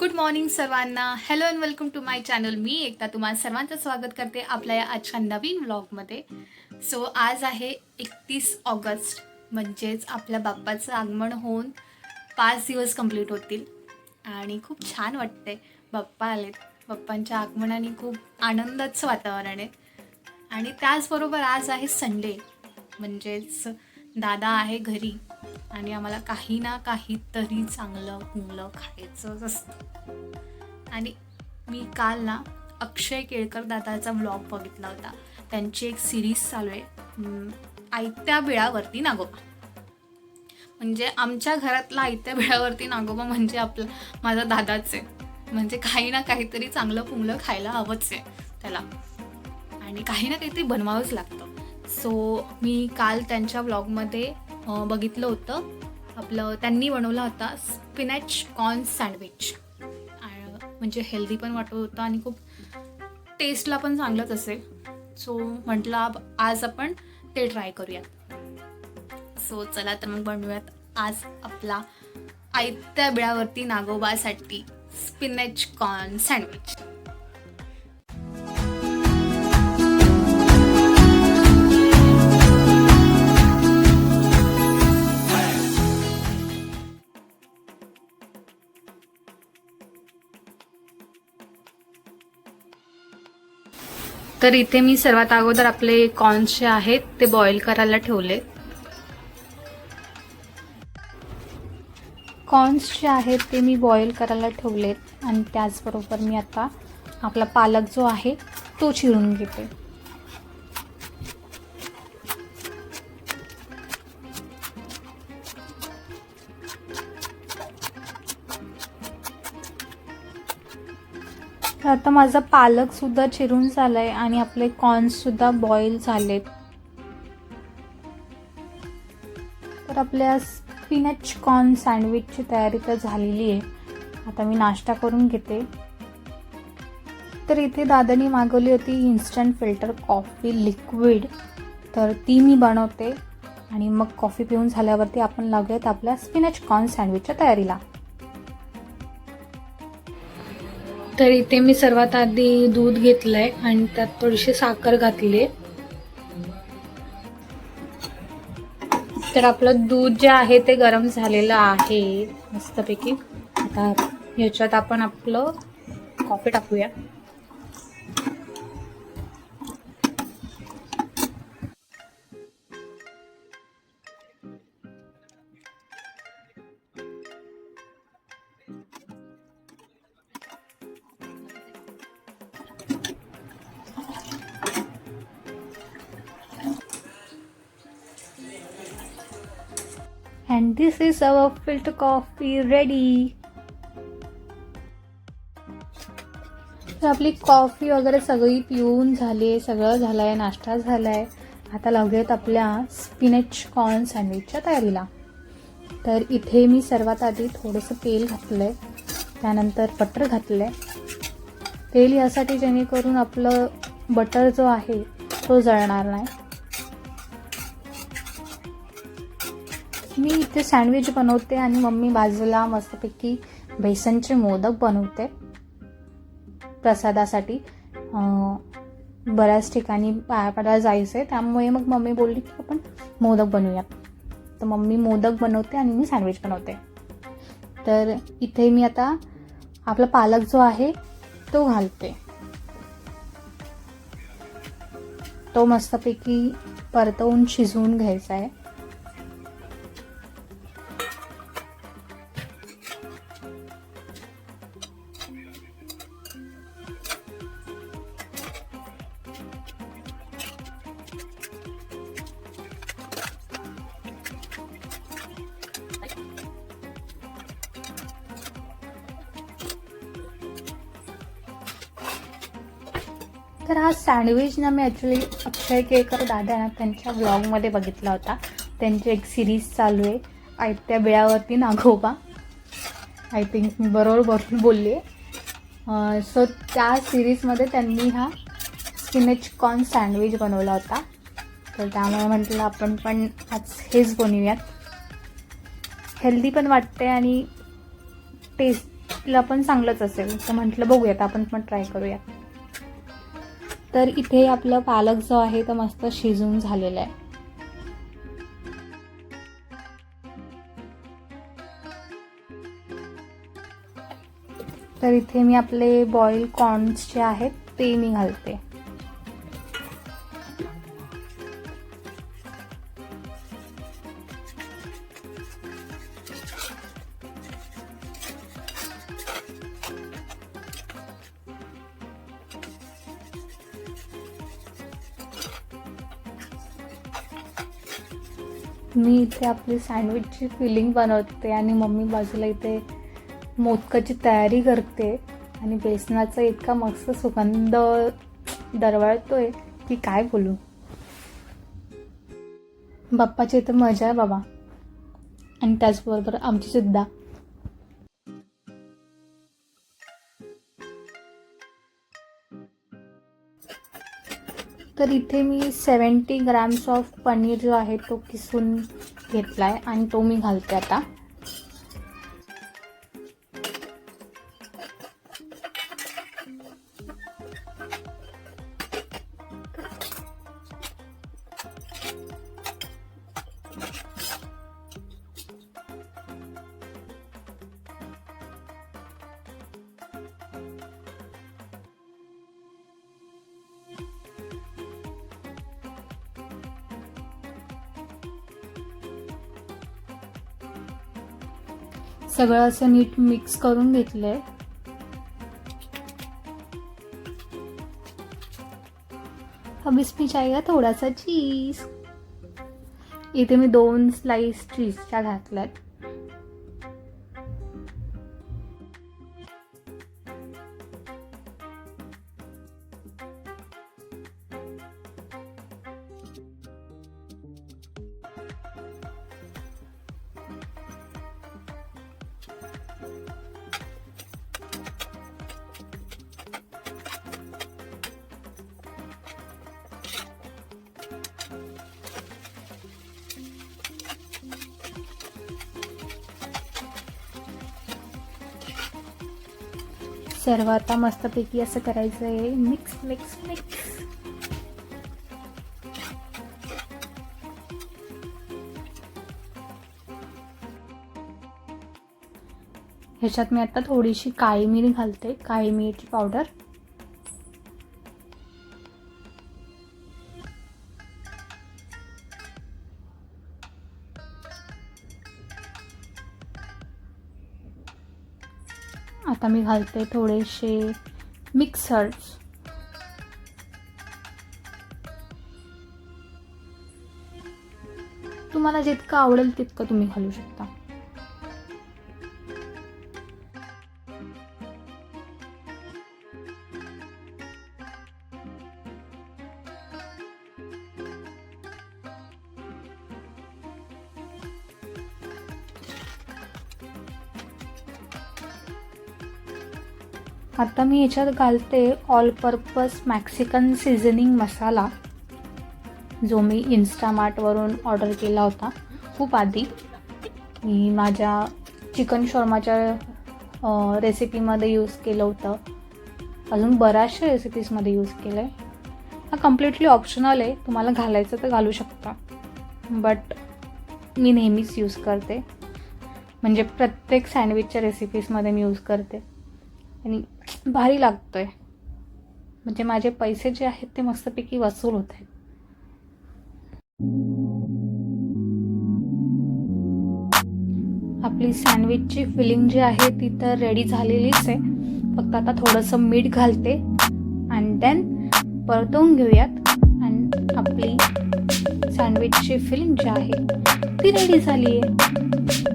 Good morning सर्वांना. Hello and welcome to my channel मी. एकदा तुम्हाला सर्वांचं स्वागत करते आपल्या या आजच्या नवीन व्लॉगमध्ये सो आज आहे एकतीस ऑगस्ट. म्हणजेच आपल्या बाप्पाचं आगमन होऊन पाच दिवस कंप्लीट होतील. आणि खूप छान वाटते बाप्पा आलेत. बाप्पांच्या आगमनाने खूप आनंदाचं वातावरण आहे. आणि त्याचबरोबर आज आहे संडे म्हणजेच दादा आहे घरी. आणि आम्हाला काही ना काहीतरी चांगलं कुंगलं खायचंच असतं. आणि मी काल ना अक्षय केळकर दादाचा ब्लॉग बघितला होता. त्यांची एक सिरीज चालू आहे. आयत्या बिळावरती नागोबा. म्हणजे आमच्या घरातला आयत्या बिळावरती नागोबा म्हणजे आपला माझा दादाच आहे. म्हणजे काही ना काहीतरी चांगलं पुंगलं खायला हवंच आहे त्याला. आणि काही ना काहीतरी बनवावंच लागतं. सो मी काल त्यांच्या ब्लॉगमध्ये बघितलं होतं. आपलं त्यांनी बनवला होता स्पिनॅच कॉर्न सँडविच म्हणजे हेल्दी पण वाटत होतं आणि खूप टेस्टला पण चांगलंच असेल. सो म्हटलं आज आपण ते ट्राय करूयात. सो चला तर मग बनवूयात आज आपला आयत्या बिळावरती नागोबासाठी स्पिनॅच कॉर्न सँडविच तर इथे मी सर्वात अगोदर आपले कॉर्न्स जे आहेत ते बॉईल करायला ठेवले. कॉर्न्स जे आहेत ते मी बॉईल करायला ठेवलेत आणि त्याचबरोबर मी आता आपला पालक जो आहे तो चिरून घेते. तर आता माझा पालकसुद्धा चिरून झालं आहे आणि आपले कॉर्न्ससुद्धा बॉईल झालेत. तर आपल्या स्पिनच कॉर्न सँडविचची तयारी तर झालेली आहे. आता मी नाश्ता करून घेते. तर इथे दादानी मागवली होती इन्स्टंट फिल्टर कॉफी लिक्विड तर ती मी बनवते आणि मग कॉफी पिऊन झाल्यावरती आपण लागूयात आपल्या स्पिनच कॉर्न सँडविचच्या तयारीला. तर इथे मी सर्वात आधी दूध घेतलंय आणि त्यात थोडीशी साखर घातली. तर आपलं दूध जे आहे ते गरम झालेलं आहे मस्तपैकी. आता ह्याच्यात आपण आपलं कॉफी टाकूया. And this is our filter coffee ready. तर आपली कॉफी वगैरे सगळी पिऊन झाली आहे सगळं झालं आहे नाश्ता झाला आहे आता लागूयात आपल्या स्पिनच कॉर्न सँडविचच्या तयारीला. तर इथे मी सर्वात आधी थोडंसं तेल घातलं आहे त्यानंतर बटर घातलं आहे तेल यासाठी जेणेकरून आपलं बटर जो आहे तो जळणार नाही. मी इथे सँडविच बनवते आणि मम्मी बाजूला मस्तपैकी बेसनचे मोदक बनवते प्रसादासाठी. बऱ्याच ठिकाणी पाया पडायला जायचं आहे त्यामुळे मग मम्मी बोलली की आपण मोदक बनवूयात. तर मम्मी मोदक बनवते आणि मी सँडविच बनवते. तर इथे मी आता आपला पालक जो आहे तो घालते. तो मस्तपैकी परतवून शिजवून घ्यायचा आहे. तर हा सँडविच ना मी ॲक्च्युली अक्षय केळकर दादा ना त्यांच्या ब्लॉगमध्ये बघितला होता. त्यांची एक सिरीज चालू आहे. आयत्या बिळावरती नागोबा. आय थिंक मी बरोबर बरोबर बोलली आहे. सो त्या सिरीजमध्ये त्यांनी हा स्पिनच कॉर्न सँडविच बनवला होता. तर त्यामुळे म्हटलं आपण पण आज हेच बनवूयात. हेल्दी पण वाटते आणि टेस्ट टेस्टला पण चांगलंच असेल. तर म्हटलं बघूयात. आपण पण ट्राय करूयात. तर इथे आपलं पालक जो आहे तो मस्त शिजून झालेला आहे. तर इथे मी आपले बॉईल कॉर्न्स जे आहेत ते मी घालते. मी इथे आपली सँडविचची फिलिंग बनवते आणि मम्मी बाजूला इथे मोदकाची तयारी करते आणि बेसनाचा इतका मस्त सुगंध दरवळतोय की काय बोलू. बाप्पाची इथं मजा आहे बाबा. आणि त्याचबरोबर आमची सुद्धा. तर इथे मी सेवन्टी ग्रॅम्स ऑफ पनीर जो आहे तो किसून घेतला आहे आणि तो मी घालते आता. सगळं असं नीट मिक्स करून घेतलंय. अब इसमें जाएगा थोडासा चीज इथे मी दोन स्लाइस चीजच्या घातल्यात. सर्व आता मस्तपैकी असं करायचं आहे. मिक्स मिक्स मिक्स ह्याच्यात मी आता थोडीशी काळी मिरी घालते. काळी मिरीची पावडर. आता मी घालते थोडेसे मिक्सर्स. तुम्हाला जितकं आवडेल तितकं तुम्ही घालू शकता. आता मी याच्यात घालते ऑल पर्पज मॅक्सिकन सिझनिंग मसाला जो मी इन्स्टामार्टवरून ऑर्डर केला होता खूप आधी. मी माझ्या चिकन शॉर्माच्या रेसिपीमध्ये यूज केलं होतं. अजून बऱ्याचशा रेसिपीजमध्ये यूज केलं आहे हा कम्प्लिटली ऑप्शनल आहे. तुम्हाला घालायचं तर घालू शकता. बट मी नेहमीच यूज करते. म्हणजे प्रत्येक सँडविचच्या रेसिपीजमध्ये मी यूज करते. आणि भारी लागतो आहे म्हणजे माझे पैसे जे आहेत ते मस्तपैकी वसूल होत आहेत. आपली सँडविचची फिलिंग जी आहे ती तर रेडी झालेलीच आहे. फक्त आता थोडंसं मीठ घालते अँड देन परतवून घेऊयात. अँड आपली सँडविचची फिलिंग जी आहे ती रेडी झाली आहे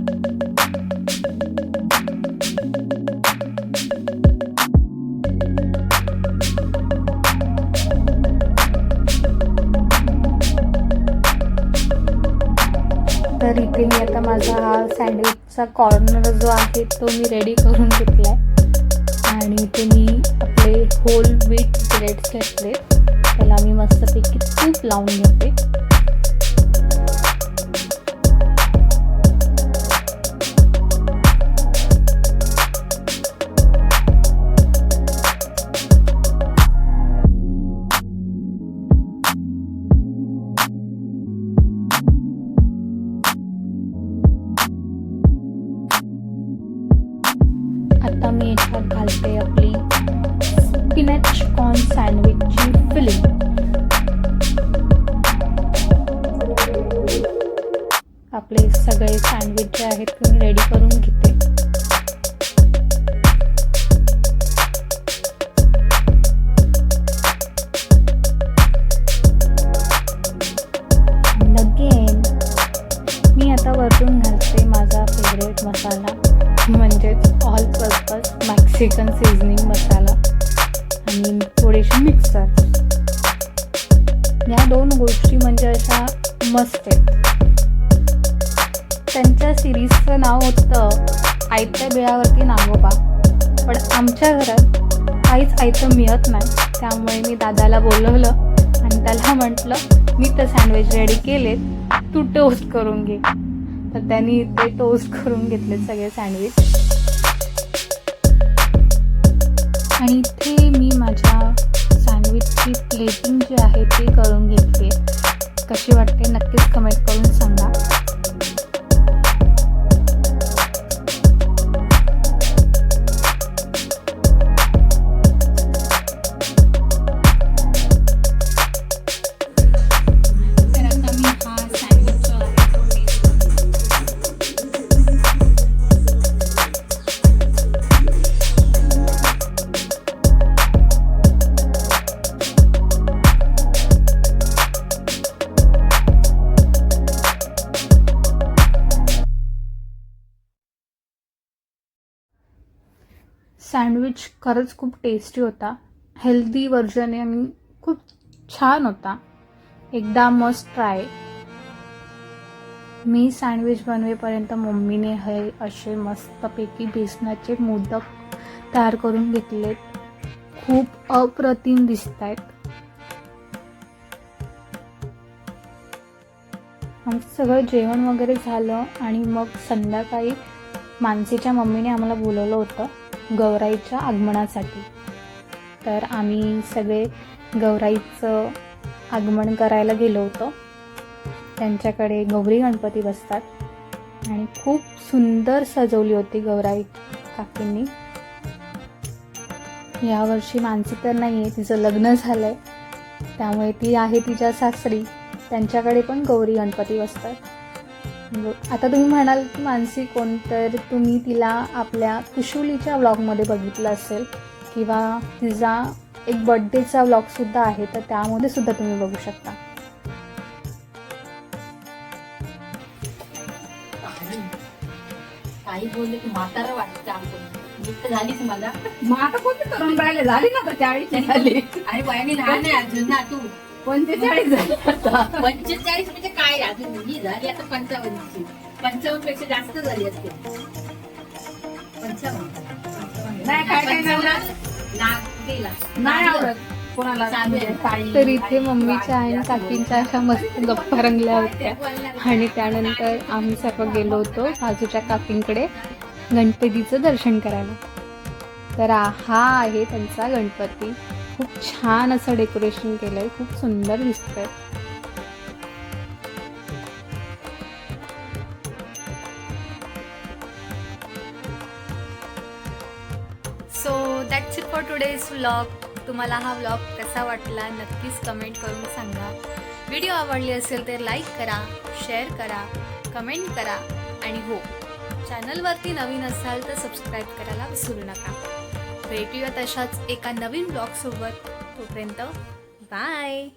इथे मी आता माझा हा सँडविचचा कॉर्नर जो आहे तो मी रेडी करून घेतला आहे आणि इथे मी आपले होल व्हीट ब्रेड्स घेतले. त्याला मी मस्तपैकी तूप लावून घेते. आपले सगळे सँडविच जे आहेत ते मी रेडी करून घेते. अगेन मी आता वरतून घालते माझा फेवरेट मसाला म्हणजेच ऑल पर्पज मॅक्सिकन सिझनिंग मसाला आणि थोडीशी मिक्सर या दोन गोष्टी म्हणजे अशा मस्त आहेत. त्यांच्या सिरीजचं नाव होतं आयत्या बिळावरती नागोबा. पण आमच्या घरात काहीच आयतं मिळत नाही. त्यामुळे मी दादाला बोलवलं आणि त्याला म्हटलं मी तर सँडविच रेडी केलेत. तू टोस्ट करून घे. तर त्यांनी ते टोस्ट करून घेतले सगळे सँडविच आणि इथे मी माझ्या सँडविचची प्लेटिंग जी आहे ती करून घेतली कशी वाटते नक्कीच कमेंट करून सांगा. सँडविच खरंच खूप टेस्टी होता. हेल्दी व्हर्जन आहे आणि खूप छान होता. एकदा मस्ट ट्राय मी सँडविच बनवेपर्यंत मम्मीने हे असे मस्तपैकी बेसनाचे मोदक तयार करून घेतलेत. खूप अप्रतिम दिसत आहेत आमचं सगळं जेवण वगैरे झालं आणि मग संध्याकाळी मानसीच्या मम्मीने आम्हाला बोलवलं होतं. गौराईच्या आगमनासाठी. तर आम्ही सगळे गौराईचं आगमन करायला गेलो होतो. त्यांच्याकडे गौरी गणपती बसतात. आणि खूप सुंदर सजवली होती गौराई काकींनी. यावर्षी मानसी तर नाही आहे तिचं लग्न झालं आहे त्यामुळे ती आहे तिच्या सासरी. त्यांच्याकडे पण गौरी गणपती बसतात. आता तुम्ही म्हणाल की मानसी कोण तर तुम्ही तिला आपल्या कुशुलीच्या व्लॉगमध्ये बघितलं असेल किंवा तिचा एक बड्डेचा व्लॉगसुद्धा आहे तर त्यामध्ये सुद्धा तुम्ही बघू शकता. काही बोलले की म्हातारा वाटतं आमचं. गिफ्ट झालीच मला. मग आता कोणते तरुण राहिले? झाली ना आता चाळीस झाली. आणि वयाने लहान आहे अजून ना तू. पंचेचाळीस झाली आता. पंचेचाळीस म्हणजे काय अजून ही झाली आता पंचावन्नची. पंचावन्नपेक्षा जास्त झाली असते पंचावन्न. नाही, काय काय नाही आवडत. कोणाला. काळी तर इथे मम्मीच्या आणि काकींच्या अशा मस्त गप्पा रंगल्या होत्या. आणि त्यानंतर आम्ही सर्व गेलो होतो बाजूच्या काकींकडे गणपतीचं दर्शन करायला. तर हा आहे त्यांचा गणपती. खूप छान असं डेकोरेशन केलं आहे खूप सुंदर दिसतंय. So that's it for today's vlog तुम्हाला हा व्लॉग कसा वाटला नक्कीच कमेंट करून सांगा. व्हिडिओ आवडली असेल तर लाईक करा शेअर करा कमेंट करा. आणि हो चॅनलवरती नवीन असाल तर सबस्क्राईब करायला विसरू नका. भेटूया तशाच एका नवीन ब्लॉगसोबत तोपर्यंत बाय